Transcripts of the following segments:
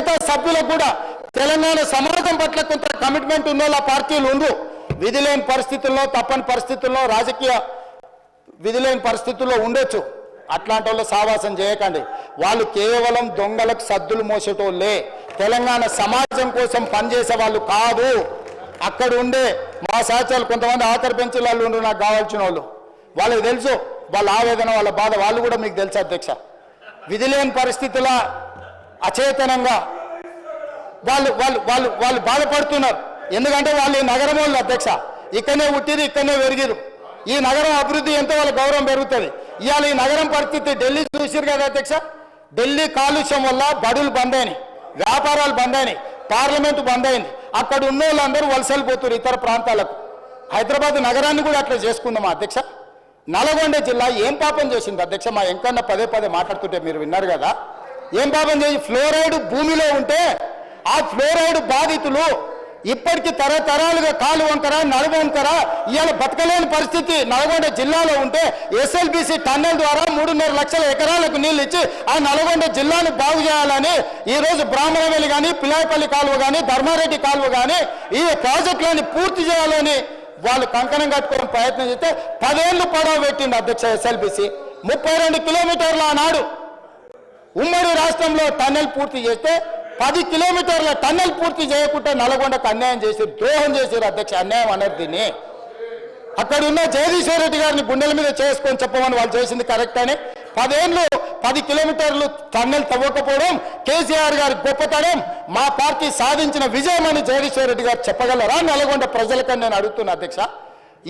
మిగతా సభ్యులకు కూడా తెలంగాణ సమాజం పట్ల కొంత కమిట్మెంట్ ఉన్న పార్టీలు ఉండు విధి లేని పరిస్థితుల్లో తప్పని పరిస్థితుల్లో రాజకీయ విధి లేని పరిస్థితుల్లో ఉండొచ్చు. అట్లాంటి వాళ్ళు సావాసం చేయకండి. వాళ్ళు కేవలం దొంగలకు సద్దులు మోసేటోళ్ళే. తెలంగాణ సమాజం కోసం పనిచేసే వాళ్ళు కాదు. అక్కడ ఉండే మా సహచరులు కొంతమంది ఆఖరి పెంచే వాళ్ళు ఉండు నాకు కావాల్సిన వాళ్ళు. వాళ్ళకి తెలుసు. వాళ్ళ ఆవేదన వాళ్ళ బాధ వాళ్ళు కూడా మీకు తెలుసు అధ్యక్ష. విధి లేని పరిస్థితుల అచేతనంగా వాళ్ళు వాళ్ళు వాళ్ళు వాళ్ళు బాధపడుతున్నారు. ఎందుకంటే వాళ్ళు ఈ నగరం వాళ్ళు అధ్యక్ష. ఇక్కడనే పుట్టిరు ఇక్కడనే పెరిగిరు ఈ నగరం అభివృద్ధి ఎంతో వాళ్ళ గౌరవం పెరుగుతుంది. ఇవాళ ఈ నగరం పరిస్థితి ఢిల్లీ చూసిరు కదా అధ్యక్ష? ఢిల్లీ కాలుష్యం వల్ల బడులు బంద్ అయినాయి. వ్యాపారాలు బంద్ అయినాయి. పార్లమెంటు బంద్ అయింది. అక్కడ ఉన్న వాళ్ళందరూ వలసలు పోతున్నారు ఇతర ప్రాంతాలకు. హైదరాబాద్ నగరాన్ని కూడా అట్లా చేసుకుందాం అధ్యక్ష? నల్గొండ జిల్లా ఏం పాపం చేసింది అధ్యక్ష? మా ఎంకన్నా పదే పదే మాట్లాడుతుంటే మీరు విన్నారు కదా. ఏం పాపం చేసి ఫ్లోరైడ్ భూమిలో ఉంటే ఆ ఫ్లోరైడ్ బాధితులు ఇప్పటికి తరతరాలుగా కాలు వంకర నడుము వంకర ఇవాళ బతకలేని పరిస్థితి. నల్గొండ జిల్లాలో ఉంటే ఎస్ఎల్బిసి టన్నెల్ ద్వారా మూడున్నర లక్షల ఎకరాలకు నీళ్ళు ఇచ్చి ఆ నల్గొండ జిల్లాను బాగు చేయాలని ఈ రోజు కానీ పిలాయపల్లి కాలువ కానీ ధర్మారెడ్డి కాలువ కానీ ఈ ప్రాజెక్టులని పూర్తి చేయాలని వాళ్ళు కంకణం కట్టుకోవడం ప్రయత్నం చేస్తే పదేళ్ళు పడవ పెట్టింది అధ్యక్ష ఎస్ఎల్బిసి. ముప్పై రెండు కిలోమీటర్ల నాడు ఉమ్మడి రాష్ట్రంలో టన్నెల్ పూర్తి చేస్తే పది కిలోమీటర్ల టన్నెల్ పూర్తి చేయకుండా నల్గొండకు అన్యాయం చేశారు ద్రోహం చేశారు అధ్యక్ష అన్యాయం అన్నారు దీన్ని. అక్కడ ఉన్న జగదీశ్వర్ రెడ్డి గారిని గుండెల మీద చేసుకొని చెప్పమని వాళ్ళు చేసింది కరెక్ట్ అని. పదేళ్ళు పది కిలోమీటర్లు టన్నెల్ తవ్వకపోవడం కేసీఆర్ గారి గొప్పతనం మా పార్టీ సాధించిన విజయం అని జగదీశ్వర్ రెడ్డి గారు చెప్పగలరా? నల్గొండ ప్రజలకని నేను అడుగుతున్నా అధ్యక్ష.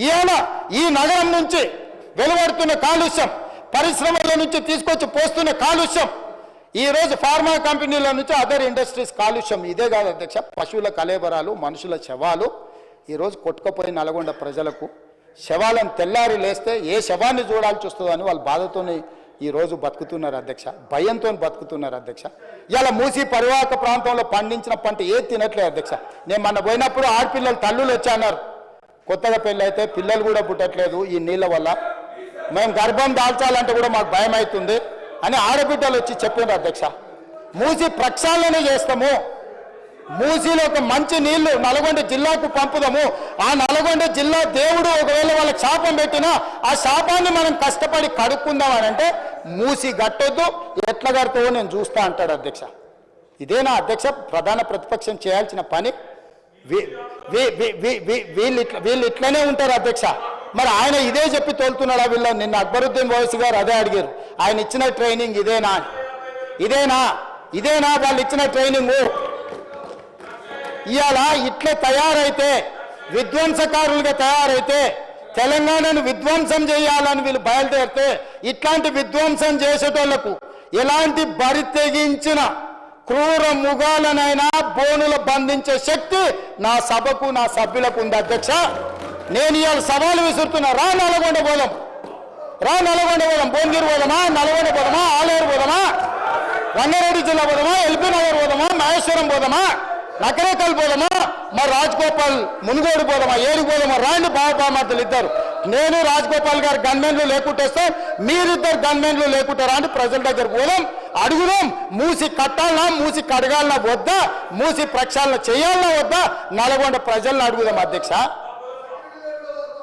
ఈయన ఈ నగరం నుంచి వెలువడుతున్న కాలుష్యం పరిశ్రమల నుంచి తీసుకొచ్చి పోస్తున్న కాలుష్యం ఈరోజు ఫార్మా కంపెనీల నుంచి అదర్ ఇండస్ట్రీస్ కాలుష్యం. ఇదే కాదు అధ్యక్ష పశువుల కలేబరాలు మనుషుల శవాలు. ఈరోజు కొట్టుకుపోయి నల్గొండ ప్రజలకు శవాలను తెల్లారి లేస్తే ఏ శవాన్ని చూడాల్సి వస్తుందో అని వాళ్ళ బాధతోనే ఈరోజు బతుకుతున్నారు అధ్యక్ష. భయంతో బతుకుతున్నారు అధ్యక్ష. ఇలా మూసి పరివాహక ప్రాంతంలో పండించిన పంట ఏది తినట్లేదు అధ్యక్ష. నేను మొన్న పోయినప్పుడు ఆడపిల్లలు తల్లులు వచ్చి అన్నారు కొత్తగా పెళ్ళి అయితే పిల్లలు కూడా పుట్టట్లేదు ఈ నీళ్ళ వల్ల. మేము గర్భం దాల్చాలంటే కూడా మాకు భయం అవుతుంది అని ఆడబిడ్డలు వచ్చి చెప్పిండ్రు అధ్యక్ష. మూసి ప్రక్షాళన చేస్తాము. మూసీలో ఒక మంచి నీళ్ళు నల్గొండ జిల్లాకు పంపుదాము. ఆ నల్గొండ జిల్లా దేవుడు ఒకవేళ వాళ్ళ శాపం పెట్టినా ఆ శాపాన్ని మనం కష్టపడి కడుక్కుందాం అని అంటే మూసి గట్టొద్దు ఎట్లా కడతావో నేను చూస్తా అంటాడు అధ్యక్ష. ఇదేనా అధ్యక్ష ప్రధాన ప్రతిపక్షం చేయాల్సిన పని. వీళ్ళు ఇట్లా వీళ్ళు ఇట్లనే ఉంటారు అధ్యక్ష. మరి ఆయన ఇదే చెప్పి తోలుతున్నాడా వీళ్ళు నిన్న అక్బరుద్దీన్ ఓవైసీ గారు అదే అడిగారు. ఆయన ఇచ్చిన ట్రైనింగ్ ఇదేనా? ఇదేనా? ఇదేనా? వాళ్ళు ఇచ్చిన ట్రైనింగ్. ఇవాళ ఇట్లా తయారైతే విధ్వంసకారులుగా తయారైతే తెలంగాణను విధ్వంసం చేయాలని వీళ్ళు బయలుదేరితే ఇట్లాంటి విధ్వంసం చేసేటోళ్ళకు ఎలాంటి బరి తెగించిన క్రూర ముగాలనైనా బోనులు బంధించే శక్తి నా సభకు నా సభ్యులకు ఉంది అధ్యక్ష. నేను ఇవాళ సవాలు విసురుతున్నా. రా నల్గొండ పోదాం. రా నల్గొండ పోదాం. భువనగిరి పోదామా? నల్గొండ పోదామా? ఆలేరు పోదామా? రంగారెడ్డి జిల్లా పోదామా? ఎల్బీ నగర్ పోదామా? మహేశ్వరం పోదామా? నకరేకల్ పోదామా? మరి రాజ్గోపాల్ మునుగోడు పోదామా? ఏడు పోదామా? రాండి బాబామాతలు ఇద్దరు. నేను రాజ్గోపాల్ గారు గన్మెన్లు లేకుంటేస్తే మీరిద్దరు గన్మెన్లు లేకుంటారా అని ప్రజల దగ్గర పోదాం. అడుగుదాం. మూసి కట్టాలనా? మూసి కడగాలనా? వద్దా? మూసి ప్రక్షాళన చేయాలనా? వద్దా? నల్గొండ ప్రజలను అడుగుదాం అధ్యక్ష.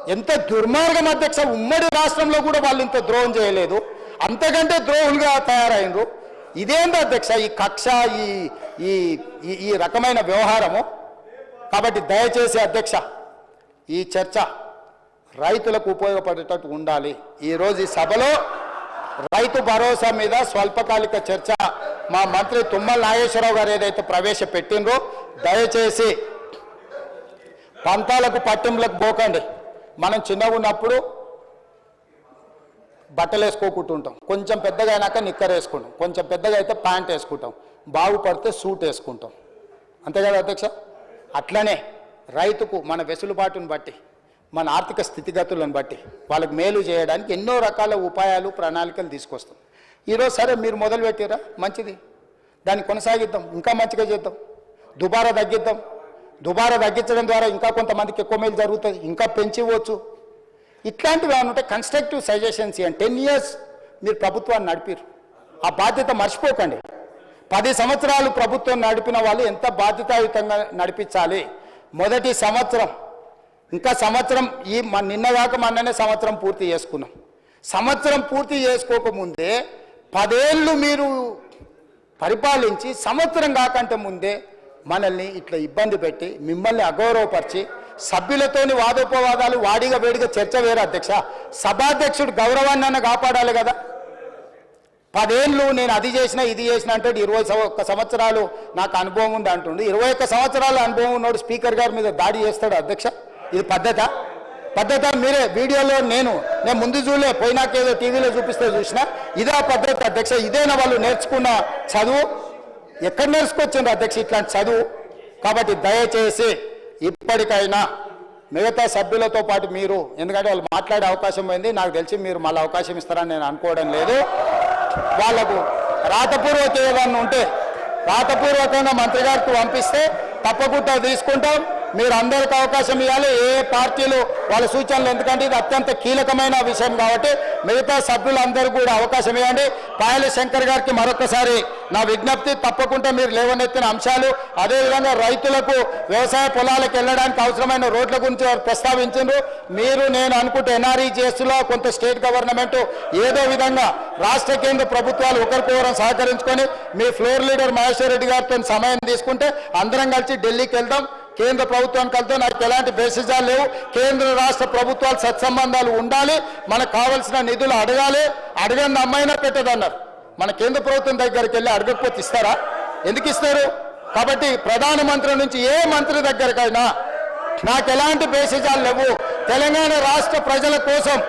ఎంత దుర్మార్గం అధ్యక్ష ఉమ్మడి రాష్ట్రంలో కూడా వాళ్ళు ఇంత ద్రోహం చేయలేదు. అంతకంటే ద్రోహులుగా తయారైనరు ఇదేంటి అధ్యక్ష ఈ కక్ష ఈ ఈ ఈ- రకమైన వ్యవహారము? కాబట్టి దయచేసి అధ్యక్ష ఈ చర్చ రైతులకు ఉపయోగపడేటట్టు ఉండాలి. ఈరోజు ఈ సభలో రైతు భరోసా మీద స్వల్పకాలిక చర్చ మా మంత్రి తుమ్మల నాగేశ్వరరావు గారు ఏదైతే ప్రవేశపెట్టినరో దయచేసి పంతాలకు పట్టింపులకు పోకండి. మనం చిన్నగా ఉన్నప్పుడు బట్టలు వేసుకోకుంటుంటాం. కొంచెం పెద్దగా అయినాక నిక్కర్ వేసుకుంటాం. కొంచెం పెద్దగా అయితే ప్యాంట్ వేసుకుంటాం. బాగుపడితే సూట్ వేసుకుంటాం. అంతే కదా అధ్యక్ష? అట్లనే రైతుకు మన వెసులుబాటును బట్టి మన ఆర్థిక స్థితిగతులను బట్టి వాళ్ళకి మేలు చేయడానికి ఎన్నో రకాల ఉపాయాలు ప్రణాళికలు తీసుకొస్తాం. ఈరోజు సరే మీరు మొదలు పెట్టారా మంచిది. దాన్ని కొనసాగిద్దాం. ఇంకా మంచిగా చేద్దాం. దుబారా తగ్గిద్దాం. దుబారా తగ్గించడం ద్వారా ఇంకా కొంతమందికి ఎక్కువ మేలు జరుగుతుంది ఇంకా పెంచివచ్చు ఇట్లాంటివి ఏమైనా ఉంటే కన్స్ట్రక్టివ్ సజెషన్స్ ఇవ్వండి. టెన్ ఇయర్స్ మీరు ప్రభుత్వాన్ని నడిపారు ఆ బాధ్యత మర్చిపోకండి. పది సంవత్సరాలు ప్రభుత్వం నడిపిన వాళ్ళు ఎంత బాధ్యతాయుతంగా నడిపించాలి? మొదటి సంవత్సరం. ఇంకా సంవత్సరం ఈ మ- నిన్నగాక మొన్ననే సంవత్సరం పూర్తి చేసుకున్నాం. సంవత్సరం పూర్తి చేసుకోకముందే పదేళ్ళు మీరు పరిపాలించి సంవత్సరం కాకంటే ముందే మనల్ని ఇట్లా ఇబ్బంది పెట్టి మిమ్మల్ని అగౌరవపరిచి సభ్యులతోని వాదోపవాదాలు వాడిగా వేడిగా చర్చ వేరే అధ్యక్ష. సభాధ్యక్షుడు గౌరవాన్ని అన్న కాపాడాలి కదా. పదేళ్ళు నేను అది చేసిన ఇది చేసిన అంటే ఇరవై ఒక్క సంవత్సరాలు నాకు అనుభవం ఉంది అంటుండు. ఇరవై ఒక్క సంవత్సరాల అనుభవం ఉన్నాడు స్పీకర్ గారి మీద దాడి చేస్తాడు అధ్యక్ష. ఇది పద్ధత? పద్ధత మీరే వీడియోలో నేను నేను ముందు చూడలే పోయినాకేదో టీవీలో చూపిస్తే చూసిన ఇదే పద్ధతి అధ్యక్ష. ఇదేనా వాళ్ళు నేర్చుకున్న చదువు? ఎక్కడ నేర్చుకొచ్చిండ్రు అధ్యక్ష ఇట్లాంటి చదువు? కాబట్టి దయచేసి ఇప్పటికైనా మిగతా సభ్యులతో పాటు మీరు ఎందుకంటే వాళ్ళు మాట్లాడే అవకాశం పోయింది నాకు తెలిసి మీరు మళ్ళీ అవకాశం ఇస్తారని నేను అనుకోవడం లేదు. వాళ్ళకు రాతపూర్వక ఏదన్నా ఉంటే రాతపూర్వకంగా మంత్రి గారికి పంపిస్తే తప్పకుండా తీసుకుంటాం. మీరు అందరికి అవకాశం ఇవ్వాలి. ఏ పార్టీలు వాళ్ళ సూచనలు ఎందుకంటే ఇది అత్యంత కీలకమైన విషయం కాబట్టి మిగతా సభ్యులందరూ కూడా అవకాశం ఇవ్వండి. పాయల శంకర్ గారికి మరొకసారి నా విజ్ఞప్తి తప్పకుండా మీరు లేవనెత్తిన అంశాలు అదేవిధంగా రైతులకు వ్యవసాయ పొలాలకు వెళ్ళడానికి అవసరమైన రోడ్ల గురించి వారు ప్రస్తావించారు మీరు నేను అనుకుంటే ఎన్ఆర్ఈజిఎస్లో కొంత స్టేట్ గవర్నమెంట్ ఏదో విధంగా రాష్ట్ర కేంద్ర ప్రభుత్వాలు ఒకరికొకరం సహకరించుకొని మీ ఫ్లోర్ లీడర్ మహేశ్వర్ రెడ్డి గారితో సమయం తీసుకుంటే అందరం కలిసి ఢిల్లీకి వెళ్దాం. కేంద్ర ప్రభుత్వానికి కలితే నాకు ఎలాంటి బేసిజాలు లేవు. కేంద్ర రాష్ట్ర ప్రభుత్వాలు సత్సంబంధాలు ఉండాలి. మనకు కావలసిన నిధులు అడగాలి. అడగని అమ్మైనా పెట్టదన్నారు. మన కేంద్ర ప్రభుత్వం దగ్గరికి వెళ్ళి అడగకపోతే ఇస్తారా? ఎందుకు ఇస్తారు? కాబట్టి ప్రధానమంత్రి నుంచి ఏ మంత్రి దగ్గరకైనా నాకు ఎలాంటి బేసిజాలు లేవు. తెలంగాణ రాష్ట్ర ప్రజల కోసం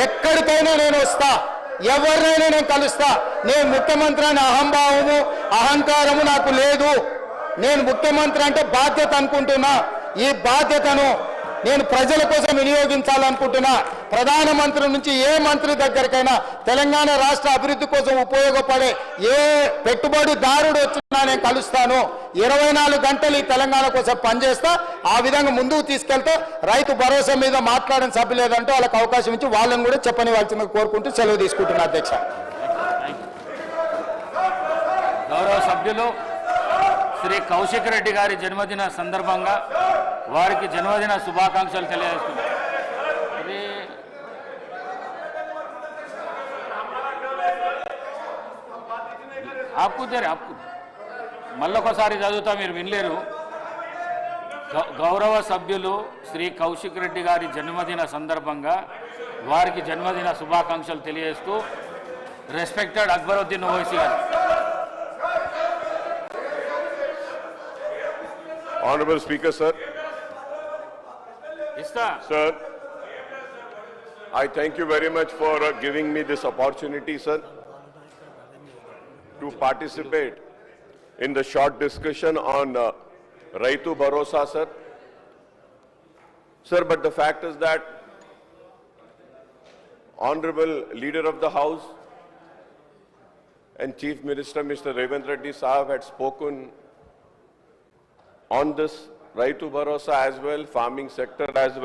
ఎక్కడికైనా నేను వస్తా. ఎవరినైనా నేను కలుస్తా. నేను ముఖ్యమంత్రి అనే అహంభావము అహంకారము నాకు లేదు. నేను ముఖ్యమంత్రి అంటే బాధ్యత అనుకుంటున్నా. ఈ బాధ్యతను నేను ప్రజల కోసం వినియోగించాలనుకుంటున్నా ప్రధానమంత్రి నుంచి ఏ మంత్రి దగ్గరికైనా తెలంగాణ రాష్ట్ర అభివృద్ధి కోసం ఉపయోగపడే ఏ పెట్టుబడిదారుడు వచ్చినా నేను కలుస్తాను. ఇరవై నాలుగు గంటలు ఈ తెలంగాణ కోసం పనిచేస్తా ఆ విధంగా ముందుకు తీసుకెళ్తే రైతు భరోసా మీద మాట్లాడిన సభ్యులు లేదంటే వాళ్ళకి అవకాశం ఇచ్చి వాళ్ళని కూడా చెప్పనివ్వాల్సిందిగా కోరుకుంటూ సెలవు తీసుకుంటున్నా అధ్యక్ష. గౌరవ సభ్యులు శ్రీ కౌశిక్ రెడ్డి గారి జన్మదిన సందర్భంగా వారికి జన్మదిన శుభాకాంక్షలు తెలియజేస్తున్నారు ఇది ఆపుకుతారు ఆపు. మళ్ళొకసారి చదువుతా మీరు వినలేరు. గౌరవ సభ్యులు శ్రీ కౌశిక్ రెడ్డి గారి జన్మదిన సందర్భంగా వారికి జన్మదిన శుభాకాంక్షలు తెలియజేస్తూ రెస్పెక్టెడ్ అక్బరుద్దీన్ ఓవైసీ గారు. Honorable Speaker, sir. Sir, I thank you very much for uh, giving me this opportunity, sir, to participate in the short discussion on uh, Raitu Bharosa, sir. Sir, but the fact is that Honorable Leader of the House and Chief Minister Mr. Revant Reddy Saab had spoken on this right to Bharosa as well, farming sector as well.